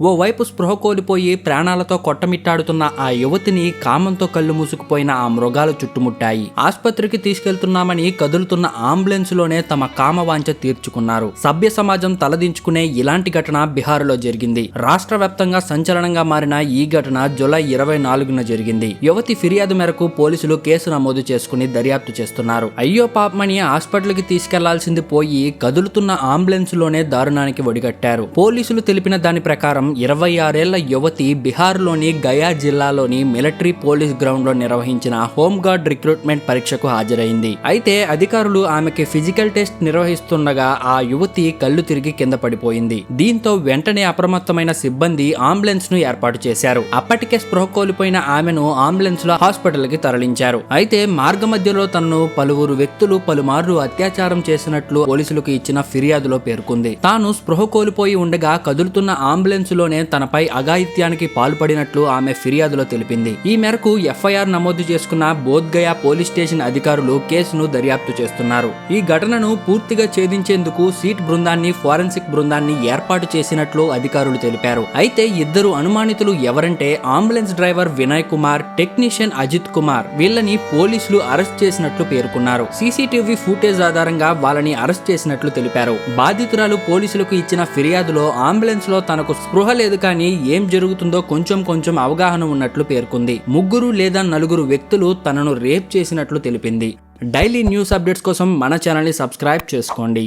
ఓవైపు స్పృహ కోల్పోయి ప్రాణాలతో కొట్టమిట్టాడుతున్న ఆ యువతిని కామంతో కళ్ళు మూసుకుపోయిన ఆ మృగాలు చుట్టుముట్టాయి. ఆసుపత్రికి తీసుకెళ్తున్నామని కదులుతున్న అంబులెన్స్లోనే తమ కామవాంఛ తీర్చుకున్నారు. సభ్య సమాజం తలదించుకునే ఇలాంటి ఘటన బీహార్లో జరిగింది. రాష్ట్ర వ్యాప్తంగా సంచలనంగా మారిన ఈ ఘటన జూలై ఇరవై నాలుగున జరిగింది. యువతి ఫిర్యాదు మేరకు పోలీసులు కేసు నమోదు చేసుకుని దర్యాప్తు చేస్తున్నారు. అయ్యో పాపమని హాస్పిటల్కి తీసుకెళ్ళాల్సింది పోయి కదులుతున్న అంబులెన్స్లోనే దారుణానికి ఒడిగట్టారు. పోలీసులు తెలిపిన దాని ప్రకారం ఇరవై ఆరేళ్ళ యువతి బీహార్లోని గయా జిల్లాలోని మిలిటరీ పోలీస్ గ్రౌండ్లో నిర్వహించిన హోంగార్డ్ రిక్రూట్మెంట్ పరీక్షకు హాజరైంది. అయితే అధికారులు ఆమెకి ఫిజికల్ టెస్ట్ నిర్వహిస్తుండగా ఆ యువతి కళ్ళు తిరిగి కింద పడిపోయింది. దీంతో వెంటనే అప్రమత్తమైన సిబ్బంది అంబులెన్స్ను ఏర్పాటు చేశారు. అప్పటికే స్పృహ కోల్పోయిన ఆమెను అంబులెన్స్లో హాస్పిటల్కి తరలించారు. అయితే మార్గ మధ్యలో తనను పలువురు వ్యక్తులు పలుమార్లు అత్యాచారం చేసినట్లు పోలీసులకు ఇచ్చిన ఫిర్యాదులో పేర్కొంది. తాను స్పృహ కోల్పోయి ఉండగా కదులుతున్న అంబులెన్స్ రోజుల్లోనే తనపై అఘాయిత్యానికి పాల్పడినట్లు ఆమె ఫిర్యాదులో తెలిపింది. ఈ మేరకు ఎఫ్ఐఆర్ నమోదు చేసుకున్న బోధ్గయ పోలీస్ స్టేషన్ అధికారులు కేసును దర్యాప్తు చేస్తున్నారు. ఈ ఘటనను పూర్తిగా ఛేదించేందుకు సీట్ బృందాన్ని ఫోరెన్సిక్ బృందాన్ని ఏర్పాటు చేసినట్లు అధికారులు తెలిపారు. అయితే ఇద్దరు అనుమానితులు ఎవరంటే ambulance driver Vinay Kumar technician Ajit Kumar. వీళ్ళని పోలీసులు అరెస్ట్ చేసినట్లు పేర్కొన్నారు. సీసీటీవీ ఫుటేజ్ ఆధారంగా వాళ్ళని అరెస్ట్ చేసినట్లు తెలిపారు. బాధితురాలు పోలీసులకు ఇచ్చిన ఫిర్యాదులో అంబులెన్స్లో తనకు స్పృహ లేదు కానీ ఏం జరుగుతుందో కొంచెం కొంచెం అవగాహన ఉన్నట్లు పేర్కొంది. ముగ్గురు లేదా నలుగురు వ్యక్తులు తనను రేప్ చేసినట్లు తెలిపింది. డైలీ న్యూస్ అప్డేట్స్ కోసం మన ఛానల్ని సబ్స్క్రైబ్ చేసుకోండి.